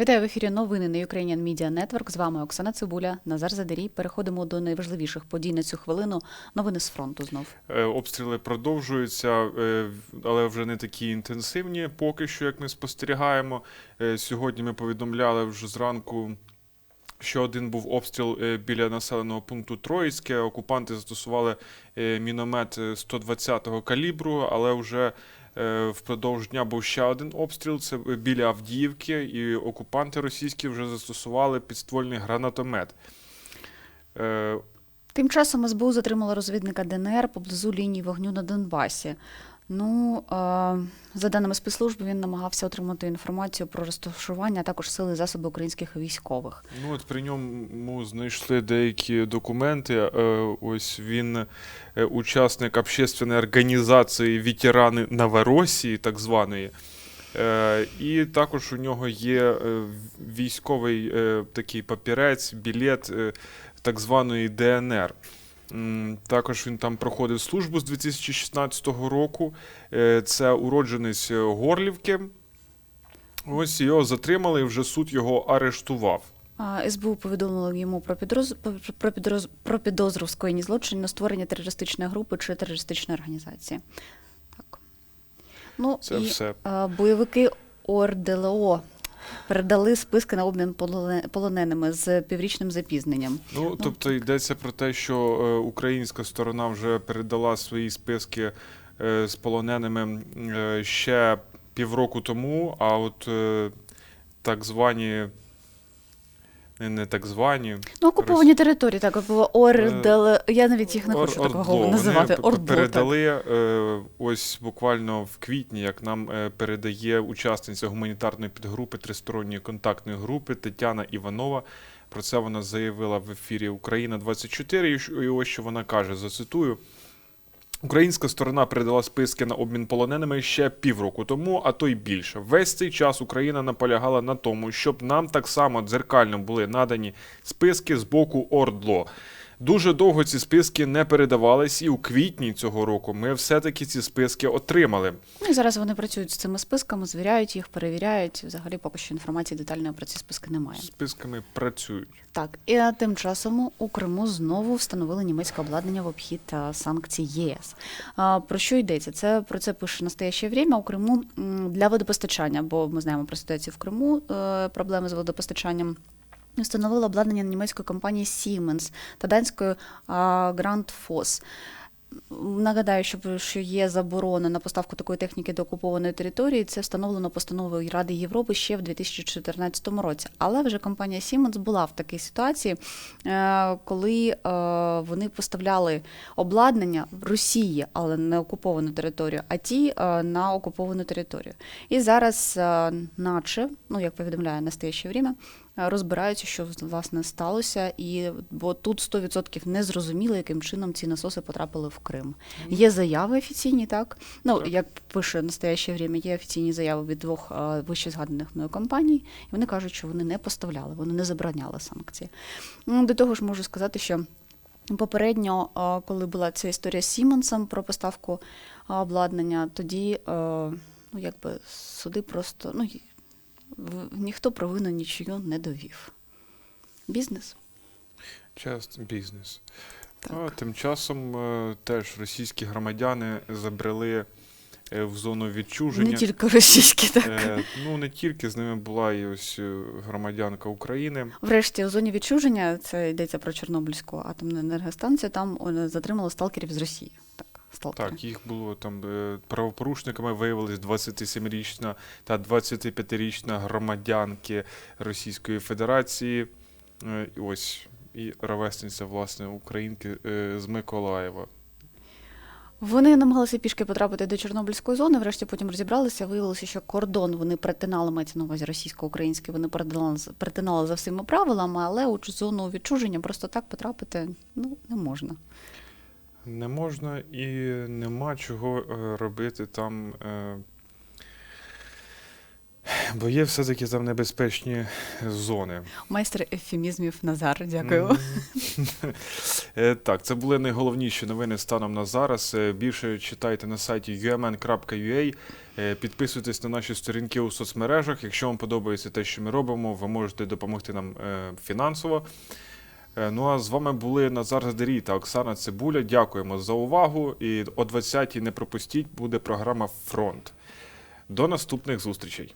Вітаю в ефірі новини на Ukrainian Media Network. З вами Оксана Цибуля, Назар Задарій. Переходимо до найважливіших подій на цю хвилину. Новини з фронту знов. Е, Обстріли продовжуються, е, але вже не такі інтенсивні, поки що, як ми спостерігаємо. Е, Сьогодні ми повідомляли вже зранку. Що один був обстріл біля населеного пункту Троїцьке. Окупанти застосували міномет е, 120-го калібру, але вже впродовж дня був ще один обстріл. Це біля Авдіївки, і окупанти російські вже застосували підствольний гранатомет. Е, Тим часом СБУ затримала розвідника ДНР поблизу лінії вогню на Донбасі. Ну, е, за даними спецслужб, він намагався отримати інформацію про розташування, також сили засоби українських військових. Ну, от при ньому знайшли деякі документи. Е, Ось він е, учасник общественної організації ветерани Новоросії, так званої. І також у нього є військовий такий папірець, білет так званої ДНР. Також він там проходив службу з 2016 року. Е, Це уродженець Горлівки. Ось його затримали, і вже суд його арештував. СБУ повідомило йому про підроз... про, підроз... про підозру в скоєнні злочинів на створення терористичної групи чи терористичної організації. Так. Ну, Це і, все. е, бойовики ОРДЛО передали списки на обмін полоненими з піврічним запізненням. Ну, тобто йдеться про те, що е, українська сторона вже передала свої списки е, з полоненими е, ще півроку тому, а от так звані, не, так звані, Ну, окуповані території, так, було ОРДЛ. Я навіть їх не Ор- хочу такого Ордло, вони називати. п- Ордло, так. передали е, ось буквально в квітні, як нам е, передає учасниця гуманітарної підгрупи тристоронньої контактної групи Тетяна Іванова. Про це вона заявила в ефірі Україна 24 і І ось що вона каже: зацитую. Українська сторона передала списки на обмін полоненими ще півроку тому, а то й більше. Весь цей час Україна наполягала на тому, щоб нам так само дзеркально були надані списки з боку ОРДЛО. Дуже довго ці списки не передавались, і у квітні цього року ми все-таки ці списки отримали. Ну і зараз вони працюють з цими списками, звіряють їх, перевіряють. Взагалі поки що інформації детальної про ці списки немає. Списками працюють. Так, і тим часом у Криму знову встановили німецьке обладнання в обхід санкцій ЄС. А, Про що йдеться? Це про це пише настояще время у Криму для водопостачання, бо ми знаємо про ситуацію в Криму, е, проблеми з водопостачанням. Встановили обладнання німецької компанії Siemens та данської Grand Foss. Нагадаю, що, що є заборона на поставку такої техніки до окупованої території. Це встановлено постановою Ради Європи ще в 2014 році. Але вже компанія Siemens була в такій ситуації, е, коли е, вони поставляли обладнання в Росії, але не окуповану територію, а ті е, на окуповану територію. І зараз, наче, ну як повідомляє настояще время, розбираються, що власне сталося, і бо тут 100% не зрозуміло, яким чином ці насоси потрапили в Крим. Є заяви офіційні, так ну Так. як пише настояще время, є офіційні заяви від двох вище згаданих мною компаній, і вони кажуть, що вони не поставляли, вони не забороняли санкції. Ну, До того ж, можу сказати, що. Попередньо, коли була ця історія з Сімонсом про поставку обладнання, тоді е, ну, якби суди просто ну, ніхто провину нічию не довів. Бізнес. Just бізнес. Так. А тим часом е, теж російські громадяни забрели е, в зону відчуження. Не тільки російські, так. Е, ну не тільки з ними була і ось е, громадянка України. Врешті, у зоні відчуження, це йдеться про Чорнобильську атомну енергостанцію, там е, затримали сталкерів з Росії. Так, сталкери. Так, їх було там е, правопорушниками виявились 27-річна та 25-річна громадянки Російської Федерації. Е, і ось і ровесниця, власне, українки е, з Миколаєва. Вони намагалися пішки потрапити до Чорнобильської зони, врешті потім розібралися, виявилося, що кордон вони перетинали, мається на увазі російсько-український, вони перетинали, з- перетинали за всіма правилами, але у зону відчуження просто так потрапити ну, не можна. Не можна і нема чого е, робити там. Е, бо є все-таки там небезпечні зони. Майстер ефемізмів Назар, дякую. Е, Так, це були найголовніші новини станом на зараз. Більше читайте на сайті umn.ua. Підписуйтесь на наші сторінки у соцмережах. Якщо вам подобається те, що ми робимо, ви можете допомогти нам фінансово. Е, Ну а з вами були Назар Задерій та Оксана Цибуля. Дякуємо за увагу. І о 20-й не пропустіть, буде програма Фронт. До наступних зустрічей.